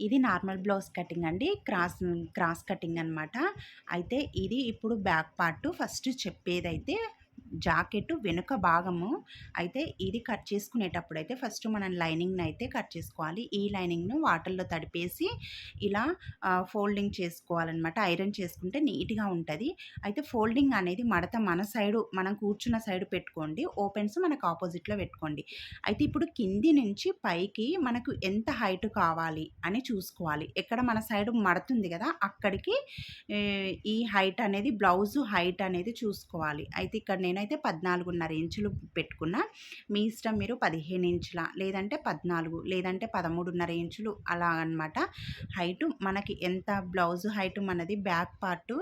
ఇది normal blouse cutting అండి. Cross cross cutting అనమాట అయితే ఇది ఇప్పుడు బ్యాక్ పార్ట్ ఫస్ట్ చెప్పేదైతే జాకెట్ వెనుక భాగము అయితే ఇది కట్ చేసుకునేటప్పుడు అయితే ఫస్ట్ మనం లైనింగ్ని అయితే కట్ చేసుకోవాలి. ఈ లైనింగ్ను వాటర్లో తడిపేసి ఇలా ఫోల్డింగ్ చేసుకోవాలన్నమాట. ఐరన్ చేసుకుంటే నీట్గా ఉంటుంది. అయితే ఫోల్డింగ్ అనేది మడత మన సైడు మనం కూర్చున్న సైడ్ పెట్టుకోండి. ఓపెన్స్ మనకు ఆపోజిట్లో పెట్టుకోండి. అయితే ఇప్పుడు కింది నుంచి పైకి మనకు ఎంత హైట్ కావాలి అని చూసుకోవాలి. ఎక్కడ మన సైడ్ మడుతుంది కదా అక్కడికి ఈ హైట్ అనేది బ్లౌజు హైట్ అనేది చూసుకోవాలి. అయితే ఇక్కడ నేను నేనైతే పద్నాలుగున్నర ఇంచులు పెట్టుకున్నా. మీ ఇష్టం మీరు పదిహేను ఇంచుల లేదంటే పద్నాలుగు లేదంటే పదమూడున్నర ఇంచులు అలా అనమాట హైటు మనకి ఎంత బ్లౌజ్ హైటు మనది బ్యాక్ పార్ట్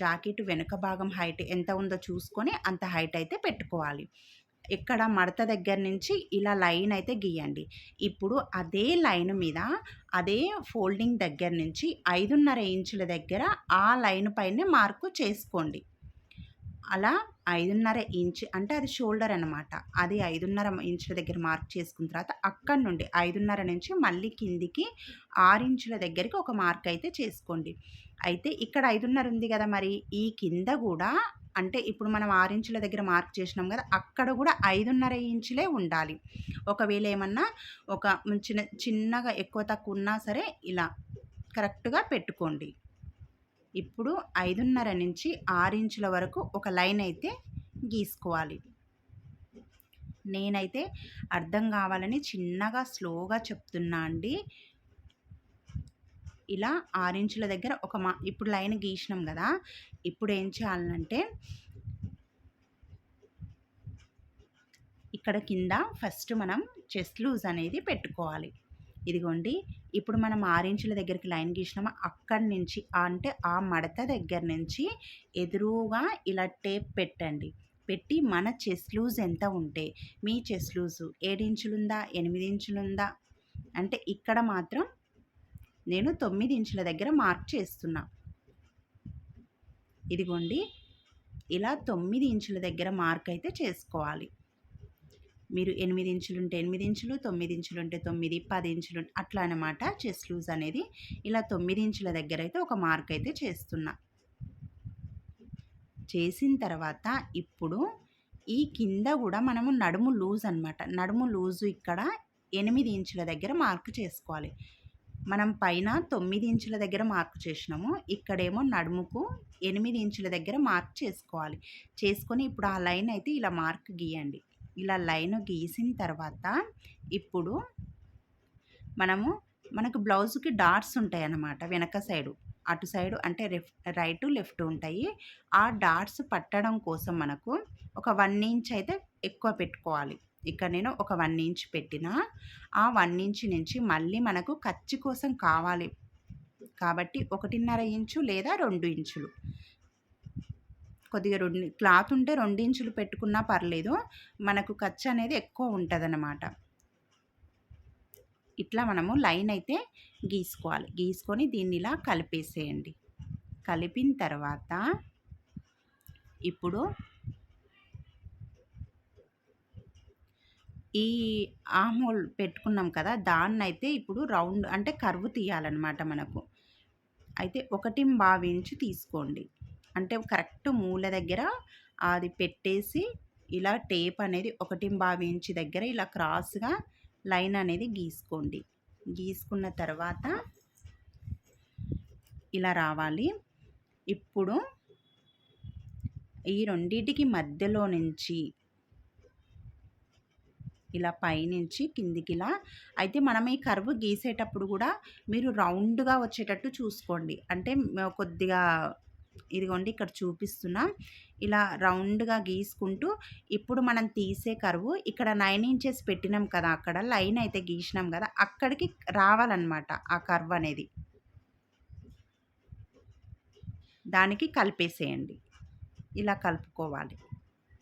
జాకెట్ వెనుక భాగం హైట్ ఎంత ఉందో చూసుకొని అంత హైట్ అయితే పెట్టుకోవాలి. ఇక్కడ మడత దగ్గర నుంచి ఇలా లైన్ అయితే గీయండి. ఇప్పుడు అదే లైన్ మీద అదే ఫోల్డింగ్ దగ్గర నుంచి ఐదున్నర ఇంచుల దగ్గర ఆ లైన్ పైన మార్కు చేసుకోండి. అలా ఐదున్నర ఇంచ్ అంటే అది షోల్డర్ అనమాట అది ఐదున్నర ఇంచుల దగ్గర మార్క్ చేసుకున్న తర్వాత అక్కడి నుండి ఐదున్నర నుంచి మళ్ళీ కిందికి ఆరు ఇంచుల దగ్గరికి ఒక మార్క్ అయితే చేసుకోండి. అయితే ఇక్కడ ఐదున్నర ఉంది కదా మరి ఈ కింద కూడా అంటే ఇప్పుడు మనం ఆరు ఇంచుల దగ్గర మార్క్ చేసినాం కదా అక్కడ కూడా ఐదున్నర ఇంచులే ఉండాలి. ఒకవేళ ఏమన్నా ఒక చిన్న చిన్నగా ఎక్కువ తక్కువ ఉన్నా సరే ఇలా కరెక్ట్గా పెట్టుకోండి. ఇప్పుడు ఐదున్నర నుంచి ఆరు ఇంచుల వరకు ఒక లైన్ అయితే గీసుకోవాలి. నేనైతే అర్థం కావాలని చిన్నగా స్లోగా చెప్తున్నా అండి. ఇలా ఆరించుల దగ్గర ఒక మా ఇప్పుడు లైన్ గీసినాం కదా ఇప్పుడు ఏం చేయాలంటే ఇక్కడ కింద ఫస్ట్ మనం చెస్ట్ లూజ్ అనేది పెట్టుకోవాలి. ఇదిగోండి. ఇప్పుడు మనం ఆరించుల దగ్గరికి లైన్ గీసినామా అక్కడి నుంచి అంటే ఆ మడత దగ్గర నుంచి ఎదురుగా ఇలా టేప్ పెట్టండి. పెట్టి మన చెస్ లూజ్ ఎంత ఉంటే మీ చెస్ లూజు ఏడించులుందా ఎనిమిది ఇంచులుందా? అంటే ఇక్కడ మాత్రం నేను తొమ్మిది ఇంచుల దగ్గర మార్క్ చేస్తున్నా. ఇదిగోండి. ఇలా తొమ్మిది ఇంచుల దగ్గర మార్క్ అయితే చేసుకోవాలి. మీరు ఎనిమిది ఇంచులు ఉంటే ఎనిమిది ఇంచులు తొమ్మిది ఇంచులు ఉంటే తొమ్మిది పది ఇంచులు అట్లా అనమాట చెస్ట్ లూజ్ అనేది. ఇలా తొమ్మిది ఇంచుల దగ్గర అయితే ఒక మార్క్ అయితే చేస్తున్నా. చేసిన తర్వాత ఇప్పుడు ఈ కింద కూడా మనము నడుము లూజ్ అనమాట నడుము లూజు ఇక్కడ ఎనిమిది ఇంచుల దగ్గర మార్క్ చేసుకోవాలి. మనం పైన తొమ్మిది ఇంచుల దగ్గర మార్క్ చేసినాము. ఇక్కడేమో నడుముకు ఎనిమిది ఇంచుల దగ్గర మార్క్ చేసుకోవాలి. చేసుకొని ఇప్పుడు ఆ లైన్ అయితే ఇలా మార్క్ గీయండి. ఇలా లైన్ గీసిన తర్వాత ఇప్పుడు మనము మనకు బ్లౌజ్కి డాట్స్ ఉంటాయి అన్నమాట వెనక సైడు. అటు సైడు అంటే లెఫ్ట్ రైట్ లెఫ్ట్ ఉంటాయి. ఆ డాట్స్ పట్టడం కోసం మనకు ఒక వన్ ఇంచ్ అయితే ఎక్కువ పెట్టుకోవాలి. ఇక్కడ నేను ఒక వన్ ఇంచ్ పెట్టిన ఆ వన్ ఇంచ్ నుంచి మళ్ళీ మనకు ఖర్చు కోసం కావాలి. కాబట్టి ఒకటిన్నర ఇంచు లేదా రెండు ఇంచులు. కొద్దిగా రెండు క్లాత్ ఉంటే రెండు ఇంచులు పెట్టుకున్నా పర్లేదు. మనకు ఖర్చు అనేది ఎక్కువ ఉంటుంది అన్నమాట ఇట్లా మనము లైన్ అయితే గీసుకోవాలి. గీసుకొని దీన్ని ఇలా కలిపేసేయండి. కలిపిన తర్వాత ఇప్పుడు ఈ ఆమోల్ పెట్టుకున్నాం కదా దాన్ని అయితే ఇప్పుడు రౌండ్ అంటే కరువు తీయాలన్నమాట మనకు. అయితే ఒకటి బావించి తీసుకోండి. అంటే కరెక్ట్ మూల దగ్గర అది పెట్టేసి ఇలా టేప్ అనేది ఒకటి బావి ఇంచి దగ్గర ఇలా క్రాస్గా లైన్ అనేది గీసుకోండి. గీసుకున్న తర్వాత ఇలా రావాలి. ఇప్పుడు ఈ రెండింటికి మధ్యలో నుంచి ఇలా పైనుంచి కిందికి ఇలా అయితే మనం ఈ కర్వ్ గీసేటప్పుడు కూడా మీరు రౌండ్గా వచ్చేటట్టు చూసుకోండి. అంటే కొద్దిగా ఇదిగోండి ఇక్కడ చూపిస్తున్నా. ఇలా రౌండ్గా గీసుకుంటూ ఇప్పుడు మనం తీసే కరువు ఇక్కడ నైన్ ఇంచెస్ పెట్టినాం కదా అక్కడ లైన్ అయితే గీసినాం కదా అక్కడికి రావాలన్నమాట ఆ కర్వ్ అనేది. దానికి కలిపేసేయండి. ఇలా కలుపుకోవాలి.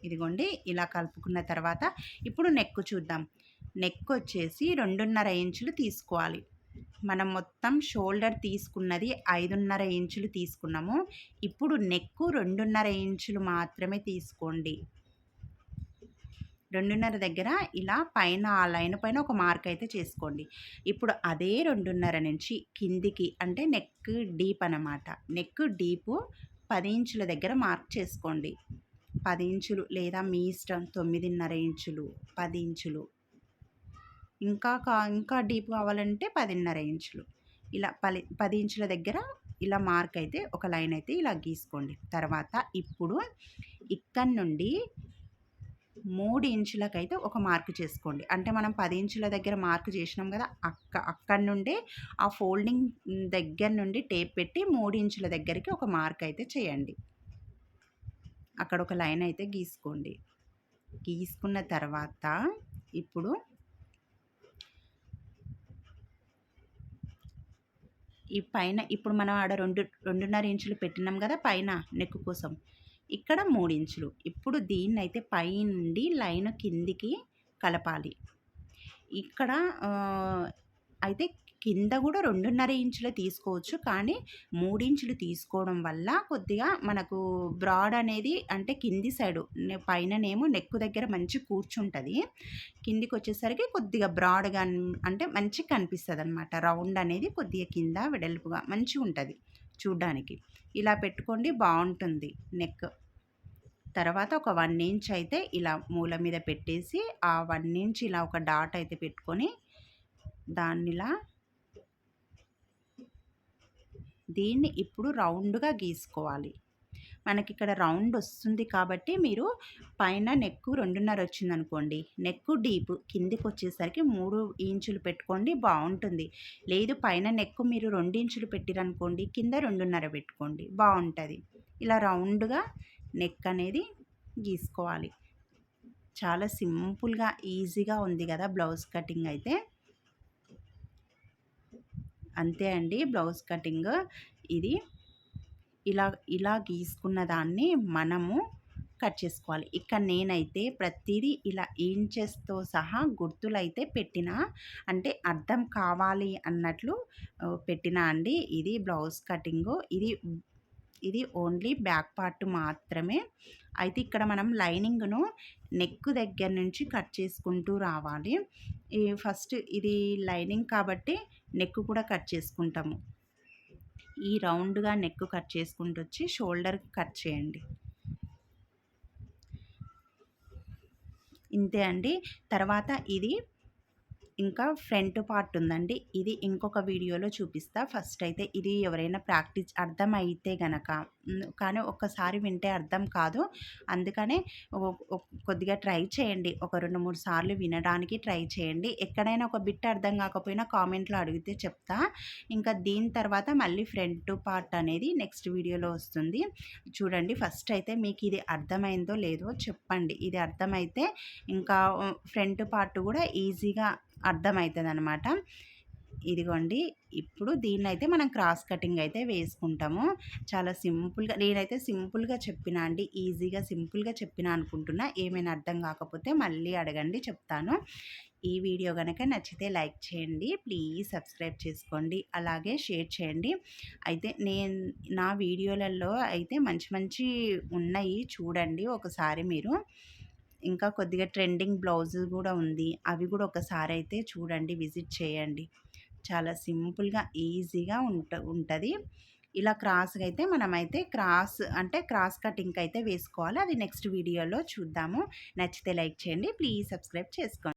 ఇదిగోండి ఇలా కలుపుకున్న తర్వాత ఇప్పుడు నెక్ చూద్దాం. నెక్ వచ్చేసి రెండున్నర ఇంచులు తీసుకోవాలి. మనం మొత్తం షోల్డర్ తీసుకున్నది ఐదున్నర ఇంచులు తీసుకున్నాము. ఇప్పుడు నెక్కు రెండున్నర ఇంచులు మాత్రమే తీసుకోండి. రెండున్నర దగ్గర ఇలా పైన ఆ లైన్ పైన ఒక మార్క్ అయితే చేసుకోండి. ఇప్పుడు అదే రెండున్నర నుంచి కిందికి అంటే నెక్ డీప్ అనమాట నెక్ డీపు పది ఇంచుల దగ్గర మార్క్ చేసుకోండి. పది ఇంచులు లేదా మీ ఇష్టం తొమ్మిదిన్నర ఇంచులు పది ఇంచులు ఇంకా కా ఇంకా డీప్ కావాలంటే పదిన్నర ఇంచులు. ఇలా పది పది ఇంచుల దగ్గర ఇలా మార్క్ అయితే ఒక లైన్ అయితే ఇలా గీసుకోండి. తర్వాత ఇప్పుడు ఇక్కడి నుండి మూడు ఇంచులకైతే ఒక మార్క్ చేసుకోండి. అంటే మనం పది ఇంచుల దగ్గర మార్క్ చేసినాం కదా అక్క అక్కడి నుండి ఆ ఫోల్డింగ్ దగ్గర నుండి టేప్ పెట్టి మూడు ఇంచుల దగ్గరికి ఒక మార్క్ అయితే చేయండి. అక్కడ ఒక లైన్ అయితే గీసుకోండి. గీసుకున్న తర్వాత ఇప్పుడు ఈ పైన ఇప్పుడు మనం ఆడ రెండు రెండున్నర ఇంచులు పెట్టినాం కదా పైన నెక్ కోసం. ఇక్కడ మూడు ఇంచులు. ఇప్పుడు దీన్ని అయితే పై నుండి లైన్ కిందికి కలపాలి. ఇక్కడ అయితే కింద కూడా రెండున్నర ఇంచులు తీసుకోవచ్చు. కానీ మూడించులు తీసుకోవడం వల్ల కొద్దిగా మనకు బ్రాడ్ అనేది అంటే కింది సైడు పైననేమో నెక్కు దగ్గర మంచి కూర్చుంటుంది. కిందికి వచ్చేసరికి కొద్దిగా బ్రాడ్గా అంటే మంచి కనిపిస్తుంది అనమాట రౌండ్ అనేది కొద్దిగా కింద వెడల్పుగా మంచిగా ఉంటుంది చూడ్డానికి. ఇలా పెట్టుకోండి బాగుంటుంది నెక్ తర్వాత ఒక వన్ ఇంచ్ అయితే ఇలా మూల మీద పెట్టేసి ఆ వన్ ఇంచ్ ఇలా ఒక డాట్ అయితే పెట్టుకొని దాన్నిలా దీన్ని ఇప్పుడు రౌండ్గా గీసుకోవాలి. మనకి ఇక్కడ రౌండ్ వస్తుంది కాబట్టి మీరు పైన నెక్కు రెండున్నర వచ్చింది అనుకోండి నెక్కు డీప్ కిందికి వచ్చేసరికి మూడు ఇంచులు పెట్టుకోండి బాగుంటుంది లేదు పైన నెక్కు మీరు రెండు ఇంచులు పెట్టిరనుకోండి కింద రెండున్నర పెట్టుకోండి బాగుంటుంది ఇలా రౌండ్గా నెక్ అనేది గీసుకోవాలి. చాలా సింపుల్గా ఈజీగా ఉంది కదా బ్లౌజ్ కటింగ్ అయితే. అంతే అండి బ్లౌజ్ కటింగ్ ఇది. ఇలా ఇలా గీసుకున్న దాన్ని మనము కట్ చేసుకోవాలి. ఇక్కడ నేనైతే ప్రతిదీ ఇలా ఇంచెస్తో సహా గుర్తులు అయితే పెట్టిన అంటే అర్థం కావాలి అన్నట్లు పెట్టిన అండి ఇది బ్లౌజ్ కటింగు. ఇది ఇది ఓన్లీ బ్యాక్ పార్ట్ మాత్రమే. అయితే ఇక్కడ మనం లైనింగ్ను నెక్ దగ్గర నుంచి కట్ చేసుకుంటూ రావాలి. ఈ ఫస్ట్ ఇది లైనింగ్ కాబట్టి నెక్ కూడా కట్ చేసుకుంటాము. ఈ రౌండ్గా నెక్ కట్ చేసుకుంటూ వచ్చి షోల్డర్ కట్ చేయండి. ఇంతే అండి. తర్వాత ఇది ఇంకా ఫ్రంట్ పార్ట్ ఉందండి. ఇది ఇంకొక వీడియోలో చూపిస్తా. ఫస్ట్ అయితే ఇది ఎవరైనా ప్రాక్టీస్ అర్థమైతే గనక కానీ ఒక్కసారి వింటే అర్థం కాదు. అందుకనే కొద్దిగా ట్రై చేయండి. ఒక రెండు మూడు సార్లు వినడానికి ట్రై చేయండి. ఎక్కడైనా ఒక బిట్ అర్థం కాకపోయినా కామెంట్లో అడిగితే చెప్తా. ఇంకా దీని తర్వాత మళ్ళీ ఫ్రంట్ పార్ట్ అనేది నెక్స్ట్ వీడియోలో వస్తుంది. చూడండి ఫస్ట్ అయితే మీకు ఇది అర్థమైందో లేదో చెప్పండి. ఇది అర్థమైతే ఇంకా ఫ్రంట్ పార్ట్ కూడా ఈజీగా అర్థమవుతుంది అనమాట ఇదిగోండి ఇప్పుడు దీన్ని అయితే మనం క్రాస్ కటింగ్ అయితే వేసుకుంటాము. చాలా సింపుల్గా నేనైతే సింపుల్గా చెప్పిన అండి ఈజీగా సింపుల్గా చెప్పిన అనుకుంటున్నా. ఏమైనా అర్థం కాకపోతే మళ్ళీ అడగండి చెప్తాను. ఈ వీడియో కనుక నచ్చితే లైక్ చేయండి ప్లీజ్ సబ్స్క్రైబ్ చేసుకోండి అలాగే షేర్ చేయండి. అయితే నేను నా వీడియోలలో అయితే మంచి మంచి ఉన్నాయి చూడండి ఒకసారి మీరు. ఇంకా కొద్దిగా ట్రెండింగ్ బ్లౌజ్ కూడా ఉంది. అవి కూడా ఒకసారి అయితే చూడండి విజిట్ చేయండి. చాలా సింపుల్గా ఈజీగా ఉంట ఉంటుంది. ఇలా క్రాస్గా అయితే మనమైతే క్రాస్ అంటే క్రాస్ కటింగ్ అయితే వేసుకోవాలి. అది నెక్స్ట్ వీడియోలో చూద్దాము. నచ్చితే లైక్ చేయండి. ప్లీజ్ సబ్స్క్రైబ్ చేసుకోండి.